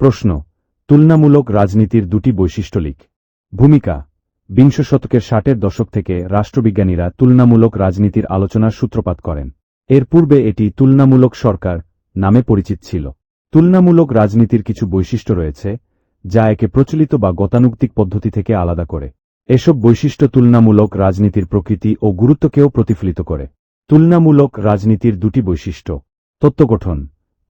প্রশ্ন, তুলনামূলক রাজনীতির দুটি বৈশিষ্ট্য লিখ। ভূমিকা, বিংশ শতকের ষাটের দশক থেকে রাষ্ট্রবিজ্ঞানীরা তুলনামূলক রাজনীতির আলোচনার সূত্রপাত করেন। এর পূর্বে এটি তুলনামূলক সরকার নামে পরিচিত ছিল। তুলনামূলক রাজনীতির কিছু বৈশিষ্ট্য রয়েছে, যা একে প্রচলিত বা গতানুগতিক পদ্ধতি থেকে আলাদা করে। এসব বৈশিষ্ট্য তুলনামূলক রাজনীতির প্রকৃতি ও গুরুত্বকেও প্রতিফলিত করে। তুলনামূলক রাজনীতির দুটি বৈশিষ্ট্য, তত্ত্বগঠন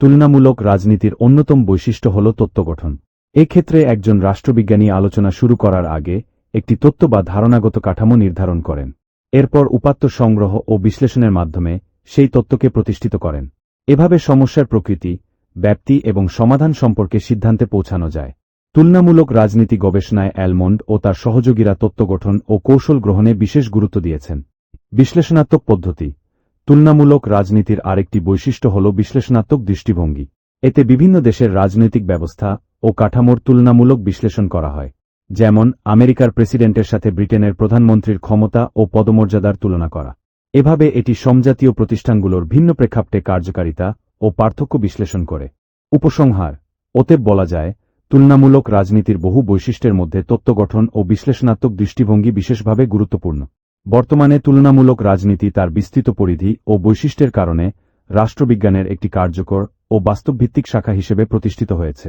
তুলনামূলক রাজনীতির অন্যতম বৈশিষ্ট্য হল তত্ত্ব গঠন। এক্ষেত্রে একজন রাষ্ট্রবিজ্ঞানী আলোচনা শুরু করার আগে একটি তত্ত্ব বা ধারণাগত কাঠামো নির্ধারণ করেন। এরপর উপাত্ত সংগ্রহ ও বিশ্লেষণের মাধ্যমে সেই তত্ত্বকে প্রতিষ্ঠিত করেন। এভাবে সমস্যার প্রকৃতি, ব্যাপ্তি এবং সমাধান সম্পর্কে সিদ্ধান্তে পৌঁছানো যায়। তুলনামূলক রাজনীতি গবেষণায় অ্যালমন্ড ও তার সহযোগীরা তত্ত্ব গঠন ও কৌশল গ্রহণে বিশেষ গুরুত্ব দিয়েছেন। বিশ্লেষণাত্মক পদ্ধতি তুলনামূলক রাজনীতির আরেকটি বৈশিষ্ট্য হল বিশ্লেষণাত্মক দৃষ্টিভঙ্গি। এতে বিভিন্ন দেশের রাজনৈতিক ব্যবস্থা ও কাঠামোর তুলনামূলক বিশ্লেষণ করা হয়। যেমন, আমেরিকার প্রেসিডেন্টের সাথে ব্রিটেনের প্রধানমন্ত্রীর ক্ষমতা ও পদমর্যাদার তুলনা করা। এভাবে এটি সমজাতীয় প্রতিষ্ঠানগুলোর ভিন্ন প্রেক্ষাপটে কার্যকারিতা ও পার্থক্য বিশ্লেষণ করে। উপসংহার, অতএব বলা যায়, তুলনামূলক রাজনীতির বহু বৈশিষ্ট্যের মধ্যে তত্ত্ব গঠন ও বিশ্লেষণাত্মক দৃষ্টিভঙ্গি বিশেষভাবে গুরুত্বপূর্ণ। বর্তমানে তুলনামূলক রাজনীতি তার বিস্তৃত পরিধি ও বৈশিষ্ট্যের কারণে রাষ্ট্রবিজ্ঞানের একটি কার্যকর ও বাস্তবভিত্তিক শাখা হিসেবে প্রতিষ্ঠিত হয়েছে।